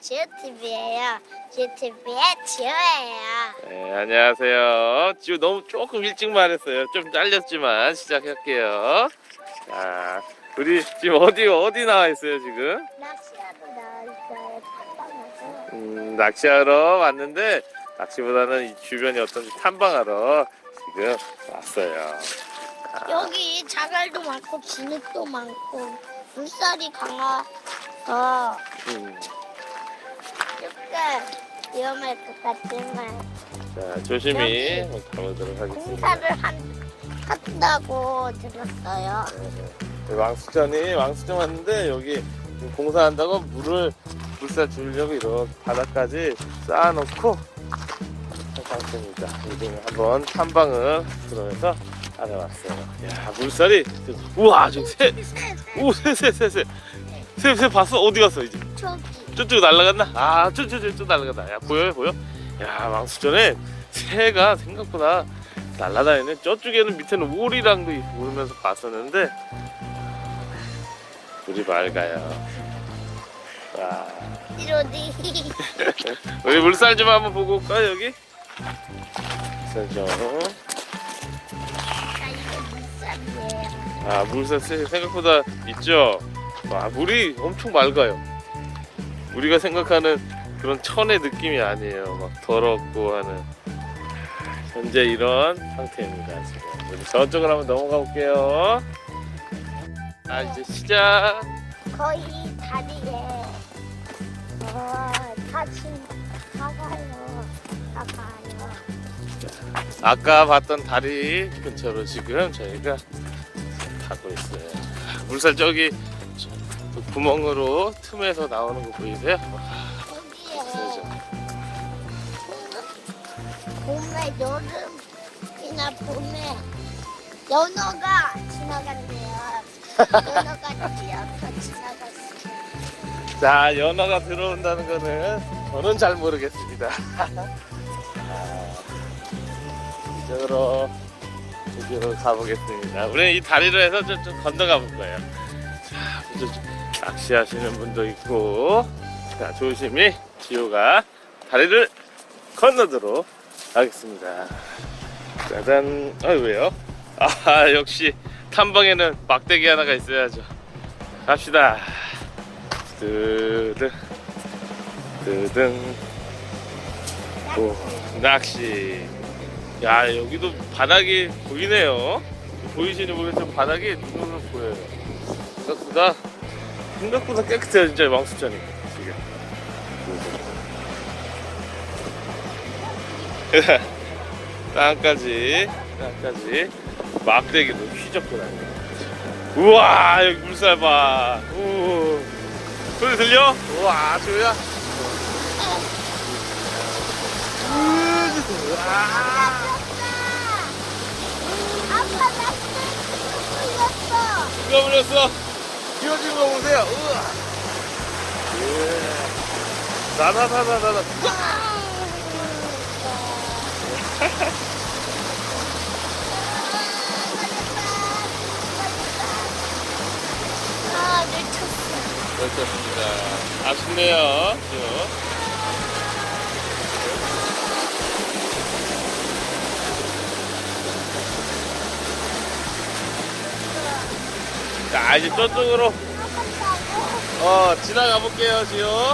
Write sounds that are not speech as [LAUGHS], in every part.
지오TV예요. 지오TV의 지오예요. 네, 안녕하세요. 지금 너무 조금 일찍 말했어요. 좀 잘렸지만 시작할게요. 자, 우리 지금 어디 어디 나와 있어요 지금? 낚시하러 나왔어요. 탐방하서. 음, 낚시하러 왔는데 낚시보다는 이 주변이 어떤지 탐방하러 지금 왔어요. 여기 자갈도 많고 진흙도 많고 물살이 강해서 음, 위험할 것 같지만 자, 조심히 가보도록 하겠습니다. 공사를 한, 한다고 들었어요. 네, 왕수전이 왕수전 왔는데 여기 지금 공사한다고 물을 물살 주려고 이렇게 바닥까지 쌓아놓고 한 상태입니다. 지금 한번 탐방을 들어서 알아봤어요. 야 물살이 지금- 우와 지금 새, 오새새새새새새 봤어 어디 갔어 이제 저기 저쪽 날아갔나? 아 저저저 날아갔다. 야 보여 보여? 야 왕수전에 새가 생각보다 날아다니네. 저쪽에는 밑에는 오리랑도 오르면서 봤었는데 물이 맑아요. 와 이러니 [LAUGHS] 우리 물살 좀 한번 보고 올까 여기? 물살 좀. 아, 물살이에요. 아 물살 세- 생각보다 있죠. 와 물이 엄청 맑아요. 우리가 생각하는 그런 천의 느낌이 아니에요. 막 더럽고 하는. 현재 이런 상태입니다. 지금 우리 저쪽으로 한번 넘어가 볼게요. 아 이제 시작. 거의 다리에 어, 다친 가가요 가가요 아까 봤던 다리 근처로 지금 저희가 가고 있어요. 물살 저기 저- 그 구멍으로 틈에서 나오는 거 보이세요? 여기에 봄에 여름이나 봄에 연어가 지나간대요 연어가 지나갔어요 자 연어가 들어온다는 거는 저는 잘 모르겠습니다. 아, [LAUGHS] 이쪽으로 이쪽으로 가보겠습니다. 우리는 이 다리로 해서 좀, 좀 건너가 볼 거예요. 자, 좀 낚시하시는 분도 있고, 자 조심히 지호가 다리를 건너도록 하겠습니다. 짜잔. 아 왜요? 아 역시 탐방에는 막대기 하나가 있어야죠. 갑시다. 뜨등 뜨등 오 낚시 야 여기도 바닥이 보이네요 보이시는지 모르겠지만 바닥이 눈으로 보여요 생각보다 생각보다 깨끗해요 진짜 지금 [LAUGHS] 땅까지 땅까지. 막대기도 휘젓고 다니고 우와 여기 물살 봐. 우. 소리 들려? 우와 조야. 아빠 나 풀렸어. 누가 물렸어? 기어지는 거 보세요. 우와. 예. 나나나나나나. 아 놓쳤어. 그렇습니다. 아쉽네요. 지금 자 이제 저쪽으로. 어 지나가 볼게요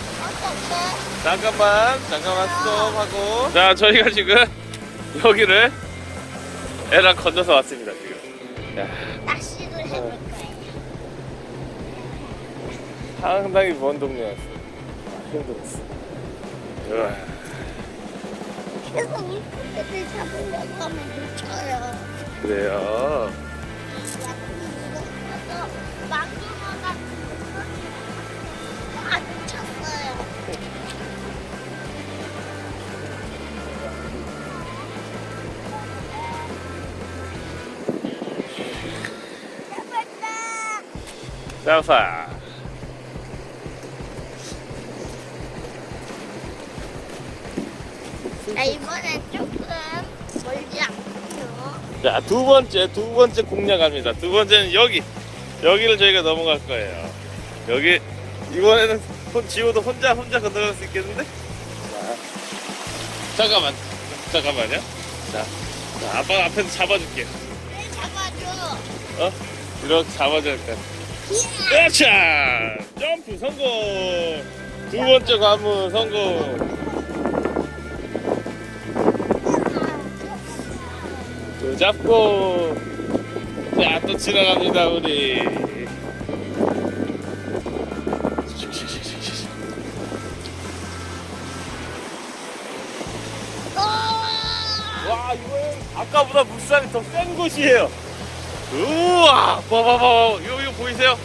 어떡해 잠깐만 잠깐만 스톱하고. 자 저희가 지금 [LAUGHS] 여기를 애랑 건너서 왔습니다 지금. 야, 낚시를 해볼 거예요. 상당히 먼 동네였어. 아, 힘들었어. 우와. 계속 물고기를 잡으려고 하면 놓쳐요. 그래요 잡았다 짜파 자 이번엔 조금 멀지 않군요 자 두 번째 두 번째 공략합니다. 두 번째는 여기 여기를 저희가 넘어갈 거예요 여기 이번에는 혼 지호도 혼자 혼자 건너갈 수 있겠는데? 자, 잠깐만, 잠깐만요. 자, 자 아빠 앞에서 잡아줄게. 네, 잡아줘. 어? 이렇게 잡아줘야 돼. 예. 으차! 점프 성공! 두 번째 관문 성공! 또 잡고! 자, 또 지나갑니다, 우리. 어. 와, 이거는 아까보다 물살이 더 센 곳이에요. 우와! 봐봐봐. 이거, 이거 보이세요?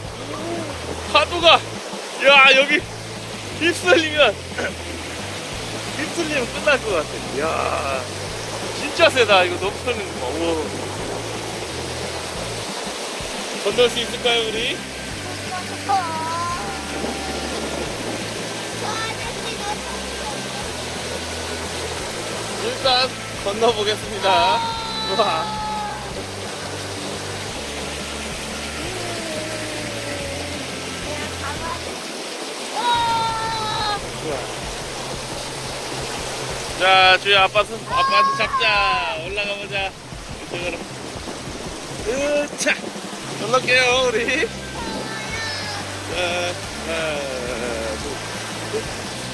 파도가, 야, 여기 휩쓸리면, 휩쓸리면 끝날 것 같아. 이야, 진짜 세다. 이거 너무 터는 거. 오. 건널 수 있을까요, 우리? 일단 건너보겠습니다. 우와. 자, 주희 아빠 손, 아빠한테 잡자. 올라가 보자. 이쪽으로. 으차! 건널게요, 우리. 자, 하나,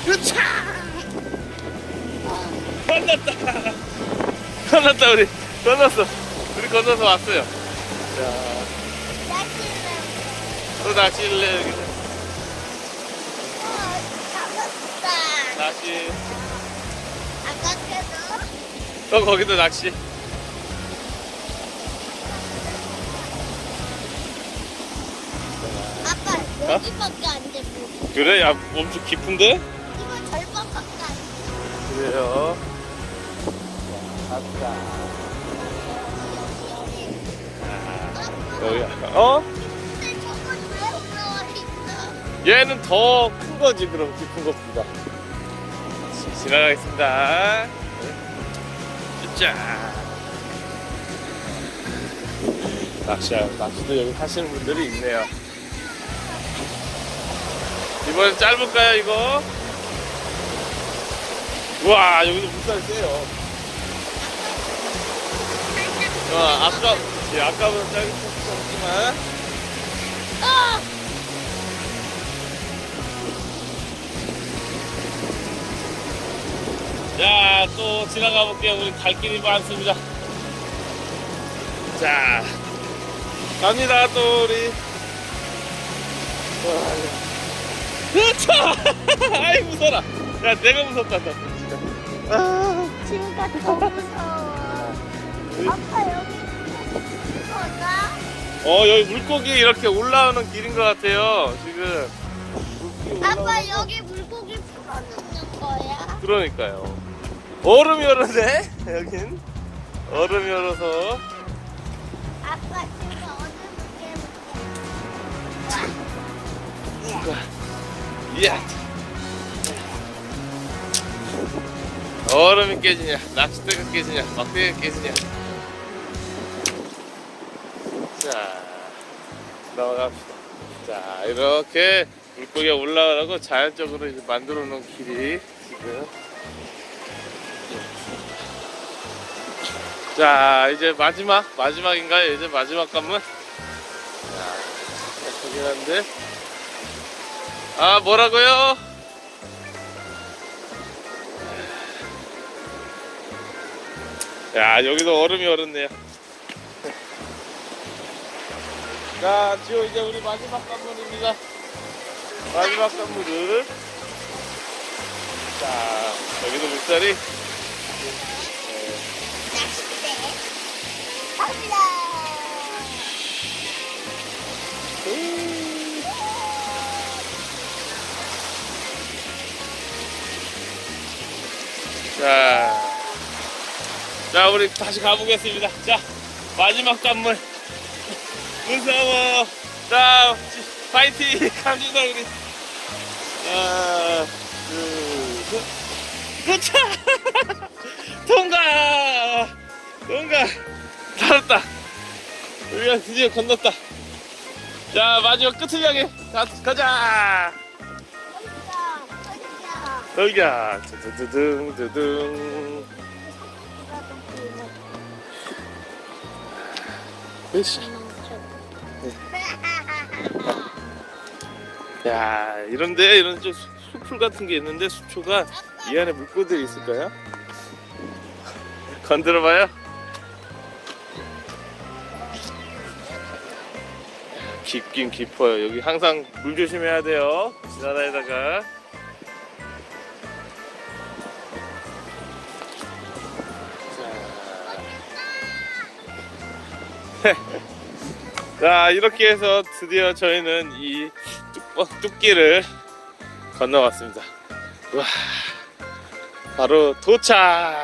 둘. 으차! 건넜다! 건넜다, 우리. 건넜어. 우리 건너서 왔어요. 자, 또 낚시를 해, 여기. 낚시. 또 거기도 낚시. 여기밖에 안 돼. 뭐. 그래? 야, 엄청 깊은데? 이거 절반밖에 안 돼. 그래요. 갔다. 여기, 여기. 여기, 어? 근데 저건 왜 올라와 있어? 얘는 더 큰 거지, 그럼 깊은 것보다. 지- 지나가겠습니다. 자. 낚시, 낚시도 여기 하시는 분들이 있네요. 이번엔 짧을까요, 이거? 우와, 여기도 물살이 세요. 어, 아까, 예, 아까보다 짧은 쳤지만. 아! 자, 또 지나가 볼게요. 우리 갈 길이 많습니다. 자, 갑니다, 또 우리. 그 렇죠! [LAUGHS] 아이, 무서라. 야, 내가 무섭다, 너. 진짜. 아, 지우가 더 무서워. 아빠 여기? 어, 여기 물고기 이렇게 올라오는 길인 것 같아요, 지금. 물고기 아빠 올라오는 여기 물고기 풀어놓는 거야? 그러니까요. 얼음이 얼었네, 여긴. 얼음이 얼어서. 아빠 지금 어디 볼게 이야. 얼음이 깨지냐, 낚싯대가 깨지냐, 막대기가 깨지냐. 자, 넘어갑시다. 자, 이렇게 물고기가 올라가라고 자연적으로 이제 만들어 놓은 길이 지금. 자, 이제 마지막, 마지막인가요? 이제 마지막 관문? 자, 저긴 한데. 아 뭐라고요? 야 여기도 얼음이 얼었네요. 자 지호 이제 우리 마지막 관문입니다. 마지막 관문을 자 여기도 물살이 네, 갑니다 자, 자 우리 다시 가보겠습니다. 자 마지막 관문 [LAUGHS] 무서워. 자 지- 파이팅 [LAUGHS] 갑니다 우리. 하나, 둘, 셋. [LAUGHS] 통과. 통과. 살았다. 우리가 드디어 건넜다. 자 마지막 끝을 향해 가, 가자. 여기야. 두두두둥 두둥. 으쌰. 야, 이런데 이런 좀 수- 수풀 같은 게 있는데 수초가 이 안에 물고들이 있을까요? 건드려봐요. 깊긴 깊어요. 여기 항상 물 조심해야 돼요. 지나다니다가. 자. [LAUGHS] 자, 이렇게 해서 드디어 저희는 이 뚝, 뚝길을 건너왔습니다. 와, 바로 도착!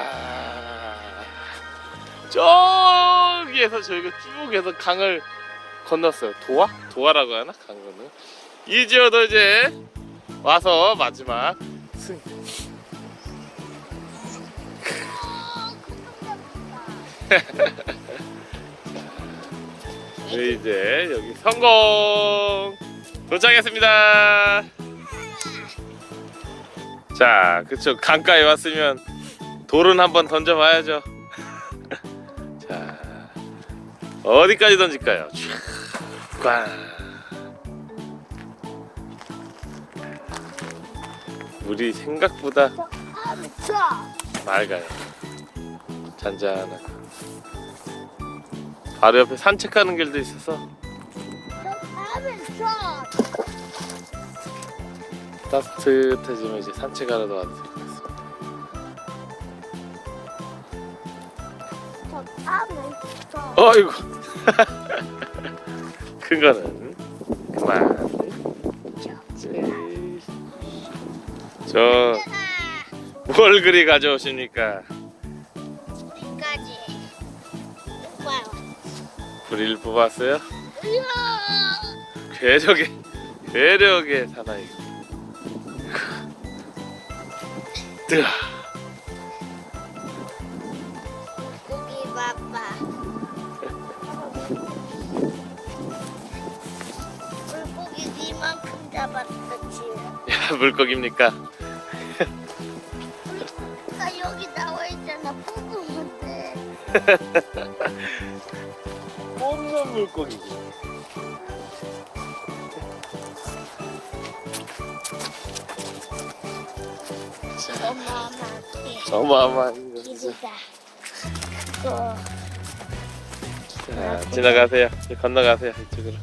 저기에서 저희가 쭉 해서 강을 건넜어요. 도화? 도화라고 하나? 강건은. 이제어도 이제 와서 마지막 승. [LAUGHS] 네, 이제 여기 성공! 도착했습니다! 자, 그쵸. 강가에 왔으면 돌은 한번 던져봐야죠. [LAUGHS] 자, 어디까지 던질까요? 꽝. 물이 생각보다 맑아요. 잔잔하고. 바로 옆에 산책하는 길도 있어서 따뜻해지면 이제 산책하러도 와도 될것 같습니다. 어이구 큰 거는 그만 에이. 저 뭘 그리 가져오십니까 여기까지. 봐요. 불일 뽑았어요? 괴력의 괴력의 사나이 뜨아 고기 봐봐. 물고기 이만큼 잡았었지. 야 물고기입니까? 나 여기 나와 있잖아. 뽑으면 뽑 는 물고기 어마어마하게 어마어마한 거. 또자 지나가세요. 건너가세요 이쪽으로